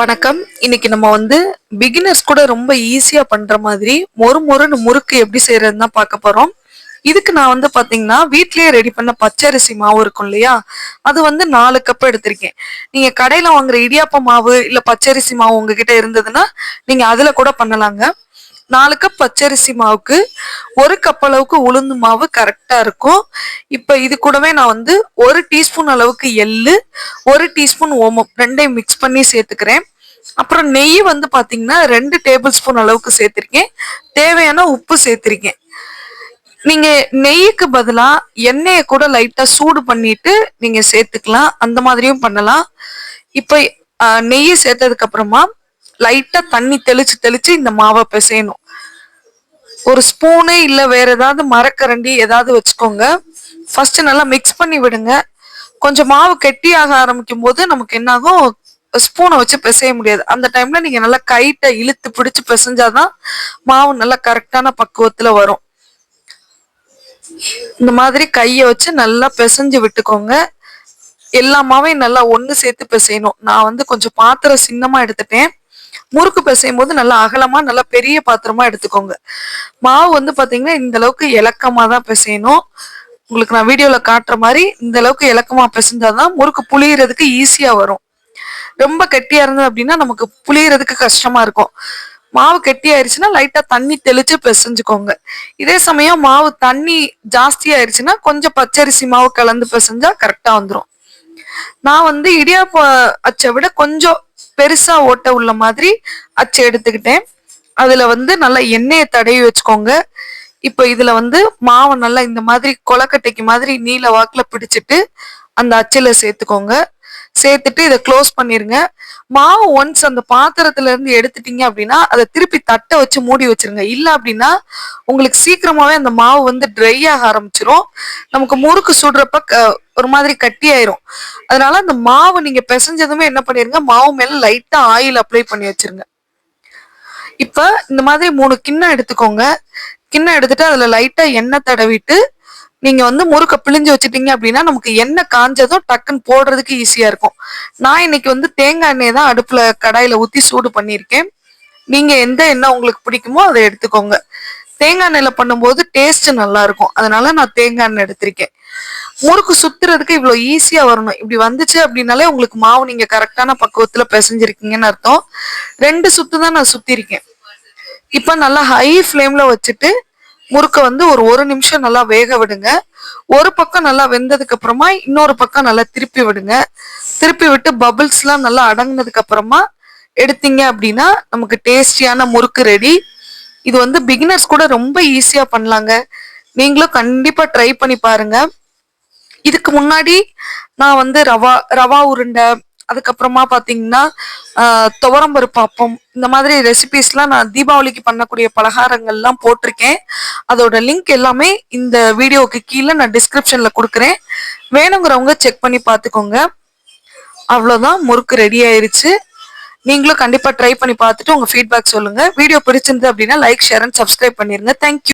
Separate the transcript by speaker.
Speaker 1: வணக்கம். இன்னைக்கு நம்ம வந்து பிகினர்ஸ் கூட ரொம்ப ஈஸியா பண்ற மாதிரி மொறு மொறுன்னு முறுக்கு எப்படி செய்யறதுன்னு தான் பார்க்க போறோம். இதுக்கு நான் வந்து பாத்தீங்கன்னா வீட்லயே ரெடி பண்ண பச்சரிசி மாவு இருக்கும் இல்லையா? அது வந்து நாலு கப் எடுத்திருக்கேன். நீங்க கடையில வாங்குற இடியாப்ப மாவு இல்ல பச்சரிசி மாவு உங்ககிட்ட இருந்ததுன்னா நீங்க அதுல கூட பண்ணலாங்க. நாலு கப் பச்சரிசி மாவுக்கு ஒரு கப் அளவுக்கு உளுந்து மாவு கரெக்டா இருக்கும். இப்ப இது கூடவே நான் வந்து ஒரு டீஸ்பூன் அளவுக்கு எள்ளு ஒரு டீஸ்பூன் ஓமம் ரெண்டையும் மிக்ஸ் பண்ணி சேர்த்துக்கிறேன். அப்புறம் நெய் வந்து பாத்தீங்கன்னா ரெண்டு டேபிள் ஸ்பூன் அளவுக்கு சேர்த்திருக்கேன். தேவையான உப்பு சேர்த்திருக்கேன். நீங்க நெய்க்கு பதிலா எண்ணெயை கூட லைட்டா சூடு பண்ணிட்டு நீங்க சேர்த்துக்கலாம். அந்த மாதிரியும் பண்ணலாம். இப்ப ஆஹ், நெய்யை சேர்த்ததுக்கு அப்புறமா லைட்டா தண்ணி தெளிச்சு தெளிச்சு இந்த மாவை பிசையணும். ஒரு ஸ்பூனு இல்ல வேற ஏதாவது மரக்கரண்டி ஏதாவது வச்சுக்கோங்க. ஃபர்ஸ்ட் நல்லா மிக்ஸ் பண்ணி விடுங்க. கொஞ்சம் மாவு கெட்டியாக ஆரம்பிக்கும் போது நமக்கு என்னாகும்? ஸ்பூனை வச்சு பிசைய முடியாது. அந்த டைம்ல நீங்க நல்லா கைட்டை இழுத்து பிடிச்சு பிசைஞ்சாதான் மாவு நல்லா கரெக்டான பக்குவத்துல வரும். இந்த மாதிரி கையை வச்சு நல்லா பிசைஞ்சு விட்டுக்கோங்க. எல்லா மாவையும் நல்லா ஒன்று சேர்த்து பிசையணும். நான் வந்து கொஞ்சம் பாத்திரம் சின்னமா எடுத்துட்டேன். முறுக்கு பிசையும் போது நல்லா அகலமா நல்லா பெரிய பாத்திரமா எடுத்துக்கோங்க. மாவு வந்து பாத்தீங்கன்னா இந்த அளவுக்கு இலக்கமா தான் பிசையணும். உங்களுக்கு நான் வீடியோல காட்டுற மாதிரி இந்த அளவுக்கு இலக்கமா பிசைஞ்சாதான் முறுக்கு புளியறதுக்கு ஈஸியா வரும். ரொம்ப கெட்டியா இருந்தது அப்படின்னா நமக்கு புளியறதுக்கு கஷ்டமா இருக்கும். மாவு கெட்டி ஆயிடுச்சுன்னா லைட்டா தண்ணி தெளிச்சு பிசைஞ்சுக்கோங்க. இதே சமயம் மாவு தண்ணி ஜாஸ்தி ஆயிடுச்சுன்னா கொஞ்சம் பச்சரிசி மாவு கலந்து பிசைஞ்சா கரெக்டா வந்துரும். நான் வந்து இடியாப்ப அச்சை விட கொஞ்சம் பெருசா ஓட்டை உள்ள மாதிரி அச்சை எடுத்துக்கிட்டேன். அதுல வந்து நல்லா எண்ணெயை தடவி வச்சுக்கோங்க. இப்போ இதுல வந்து மாவை நல்லா இந்த மாதிரி கொலக்கட்டைக்கு மாதிரி நீல வாக்குல பிடிச்சிட்டு அந்த அச்சில சேர்த்துக்கோங்க. சேர்த்துட்டு இதை க்ளோஸ் பண்ணிருங்க. மாவு ஒன்ஸ் அந்த பாத்திரத்துல இருந்து எடுத்துட்டீங்க அப்படின்னா அதை திருப்பி தட்டை வச்சு மூடி வச்சிருங்க. இல்ல அப்படின்னா உங்களுக்கு சீக்கிரமாவே அந்த மாவு வந்து ட்ரை ஆக ஆரம்பிச்சிரும். நமக்கு முறுக்கு சுடுறப்ப ஒரு மாதிரி கட்டி ஆயிரும். அதனால அந்த மாவு நீங்க பிசைஞ்சதுமே என்ன பண்ணிருங்க மாவு மேல லைட்டா ஆயில் அப்ளை பண்ணி வச்சிருங்க. இப்ப இந்த மாதிரி மூணு கிண்ணம் எடுத்துக்கோங்க. கிண்ணம் எடுத்துட்டு அதுல லைட்டா எண்ணெய் தடவிட்டு நீங்க வந்து முறுக்க பிழிஞ்சு வச்சுட்டீங்க அப்படின்னா நமக்கு எண்ணெய் காஞ்சதோ டக்குன்னு போடுறதுக்கு ஈஸியா இருக்கும். நான் இன்னைக்கு வந்து தேங்காய் எண்ணெய் தான் அடுப்புல கடாயில ஊத்தி சூடு பண்ணியிருக்கேன். நீங்க எந்த எண்ணெய் உங்களுக்கு பிடிக்குமோ அதை எடுத்துக்கோங்க. தேங்காய் எண்ணெயில பண்ணும்போது டேஸ்ட் நல்லா இருக்கும். அதனால நான் தேங்காய் எண்ணெய் எடுத்திருக்கேன். முறுக்கு சுத்துறதுக்கு இவ்வளவு ஈஸியா வரணும். இப்படி வந்துச்சு அப்படின்னாலே உங்களுக்கு மாவு நீங்க கரெக்டான பக்குவத்துல பிசைஞ்சிருக்கீங்கன்னு அர்த்தம். ரெண்டு சுத்து தான் நான் சுத்திருக்கேன் இப்ப நல்லா ஹை ஃப்ளேம்ல வச்சுட்டு முறுக்கை வந்து ஒரு ஒரு நிமிஷம் நல்லா வேக விடுங்க. ஒரு பக்கம் நல்லா வெந்ததுக்கு அப்புறமா இன்னொரு பக்கம் நல்லா திருப்பி விடுங்க. திருப்பி விட்டு பபிள்ஸ்லாம் நல்லா அடங்கினதுக்கு அப்புறமா எடுத்தீங்க அப்படின்னா நமக்கு டேஸ்டியான முறுக்கு ரெடி இது வந்து பிகினர்ஸ் கூட ரொம்ப ஈஸியாக பண்ணலாங்க. நீங்களும் கண்டிப்பாக ட்ரை பண்ணி பாருங்க. இதுக்கு முன்னாடி நான் வந்து ரவா ரவா உருண்டை அதுக்கப்புறமா பாத்தீங்கன்னா துவரம்பருப்பு அப்பம் இந்த மாதிரி ரெசிபிஸ்லாம் நான் தீபாவளிக்கு பண்ணக்கூடிய பலகாரங்கள்லாம் போட்டிருக்கேன். அதோட லிங்க் எல்லாமே இந்த வீடியோவுக்கு கீழே நான் டிஸ்கிரிப்ஷன்ல கொடுக்குறேன். வேணுங்கிறவங்க செக் பண்ணி பார்த்துக்கோங்க அவ்வளோதான் முறுக்கு ரெடி ஆயிருச்சு. நீங்களும் கண்டிப்பா ட்ரை பண்ணி பார்த்துட்டு உங்க ஃபீட்பேக் சொல்லுங்க. வீடியோ பிடிச்சிருந்து அப்படின்னா லைக் ஷேர் அண்ட் சப்ஸ்கிரைப் பண்ணிருங்க. Thank you